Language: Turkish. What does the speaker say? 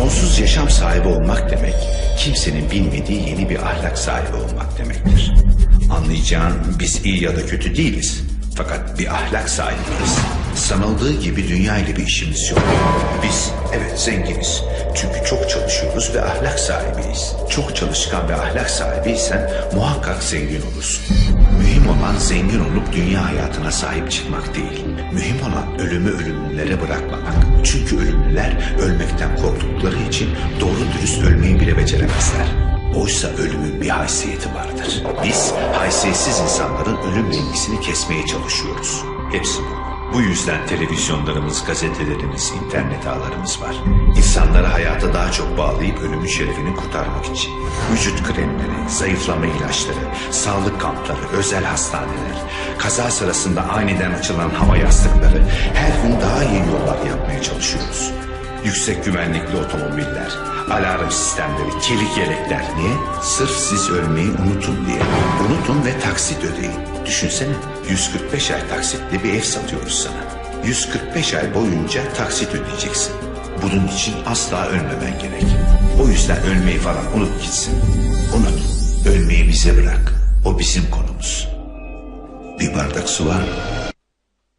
Sonsuz yaşam sahibi olmak demek, kimsenin bilmediği yeni bir ahlak sahibi olmak demektir. Anlayacağın biz iyi ya da kötü değiliz. Fakat bir ahlak sahibiyiz. Sanıldığı gibi dünya ile bir işimiz yok. Biz evet zenginiz. Çünkü çok çalışıyoruz ve ahlak sahibiyiz. Çok çalışkan ve ahlak sahibiysen muhakkak zengin olursun. Mühim olan zengin olup dünya hayatına sahip çıkmak değil. Mühim olan ölümü ölümlülere bırakmamak. Çünkü ölümlüler ölmekten korktukları için doğru dürüst ölmeyi bile beceremezler. Oysa ölümün bir haysiyeti vardır. Biz haysiyetsiz insanların ölüm rengisini kesmeye çalışıyoruz. Hepsi bu. Bu yüzden televizyonlarımız, gazetelerimiz, internet ağlarımız var. İnsanları hayata daha çok bağlayıp ölümün şerefini kurtarmak için. Vücut kremleri, zayıflama ilaçları, sağlık kampları, özel hastaneler, kaza sırasında aniden açılan hava yastıkları, her gün daha iyi yollar yapmaya çalışıyoruz. Yüksek güvenlikli otomobiller, alarm sistemleri, çelik yelekler. Niye? Sırf siz ölmeyi unutun diye. Unutun ve taksit ödeyin. Düşünsene 145 ay taksitli bir ev satıyoruz sana. 145 ay boyunca taksit ödeyeceksin. Bunun için asla ölmemen gerek. O yüzden ölmeyi falan unut gitsin. Unut. Ölmeyi bize bırak. O bizim konumuz. Bir bardak su var mı?